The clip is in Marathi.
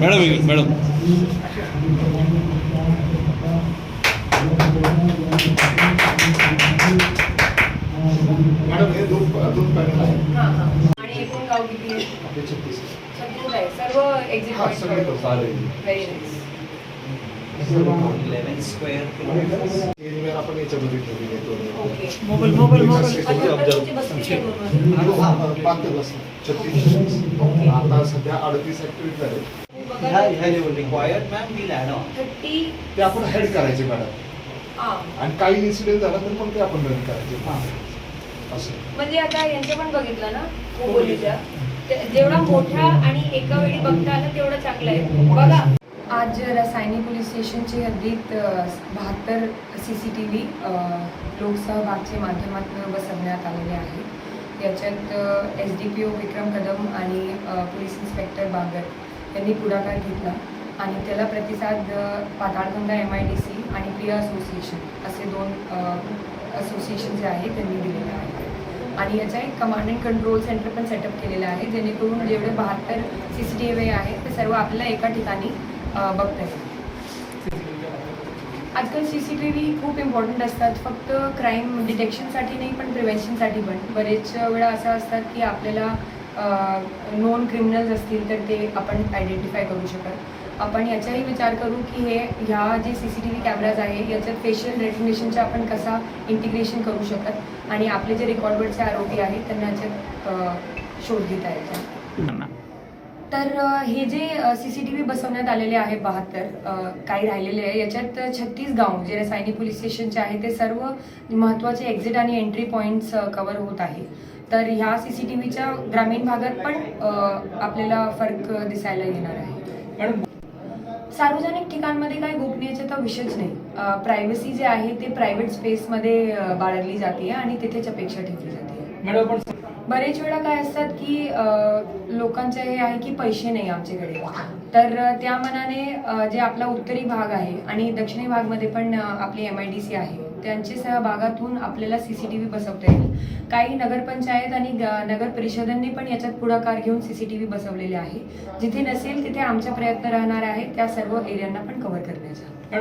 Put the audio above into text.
मॅडम मॅडम मॅडम हे दोन दोन पॅनल आहे हां हां आणि एकूण गाव किती आहे आपले छत्तीस छत्तीस आहे सर्व एक्झिट हा सगळे पॉईंट चालेल very nice eleven square kilometre आपण याच्यामध्ये ठेवलेले आहेत. मोबाईल मोबाईल मोबाईल आता सध्या अडतीस ऍक्टिव्हिटी झाले ते आपण हेड करायचे मॅडम आणि काही इन्सिडेंट झाला तर पण ते आपण रन करायचे असं म्हणजे आता यांचं पण बघितलं ना जेवढा मोठा आणि एका वेळी बघता आला तेवढा चांगलं आहे बघा आज रसायनी पोलीस स्टेशनचे हद्दीत बहात्तर सी सी टी व्ही लोकसहभागच्या माध्यमातून बसवण्यात आलेले आहे याच्यात S D P O Vikram Kadam आणि पोलीस इन्स्पेक्टर बागर यांनी पुढाकार घेतला आणि त्याला प्रतिसाद Patalganga M I D C आणि प्रिया असोसिएशन असे दोन असोसिएशन जे आहे त्यांनी दिलेले आहे आणि याचा एक कमांड अँड कंट्रोल सेंटर पण सेटअप केलेलं आहे जेणेकरून जेवढे बहात्तर सी सी टी व्ही आहेत ते सर्व आपल्याला एका ठिकाणी बघता. येईल आजकाल सी सी टी व्ही खूप इम्पॉर्टंट असतात. फक्त क्राईम डिटेक्शनसाठी नाही पण प्रिव्हेन्शनसाठी पण. बरेच वेळा असं असतात की आपल्याला नॉन क्रिमिनल्स असतील तर ते आपण आयडेंटिफाय करू शकत. आपण याचाही विचार करू की हे ह्या जे C C T V cameras आहे याचं फेशियल रेकग्निशनचा आपण कसा इंटिग्रेशन करू शकत? आणि आपले जे रेकॉर्डवरचे आरोपी आहेत त्यांना याच्यात शोध घेता येतात तर हे जे सी सी टी व्ही बसवण्यात आलेले आहे बहात्तर काही राहिलेले आहे याच्यात छत्तीस गाव जे रसायनी पोलीस स्टेशनचे आहे ते सर्व महत्त्वाचे एक्झिट आणि एंट्री पॉईंट्स कवर होत आहे. तर ह्या सी सी टी व्हीच्या ग्रामीण भागात पण आपल्याला फरक दिसायला येणार आहे. सार्वजनिक ठिकाणमध्ये काही तर विषयच नाही. प्रायव्हसी जे आहे ते प्रायव्हेट स्पेसमध्ये बाळगली जाते आणि तिथेच अपेक्षा ठेवली जाते. मॅडम बरेच वेळा काय असतात की लोकांचे हे आहे की पैसे नाही आमच्याकडे. तर त्या मनाने जे आपला उत्तरी भाग आहे आणि दक्षिणी भागमध्ये पण आपली एम आय डी सी आहे त्यांच्या सहभागातून आपल्याला सी सी टी व्ही बसवता येईल. काही नगरपंचायत आणि नगर परिषदांनी पण याच्यात पुढाकार घेऊन सी सी टी व्ही बसवलेले आहे. जिथे नसेल तिथे आमचा प्रयत्न राहणार आहे त्या सर्व एरियांना पण कव्हर करण्याचा.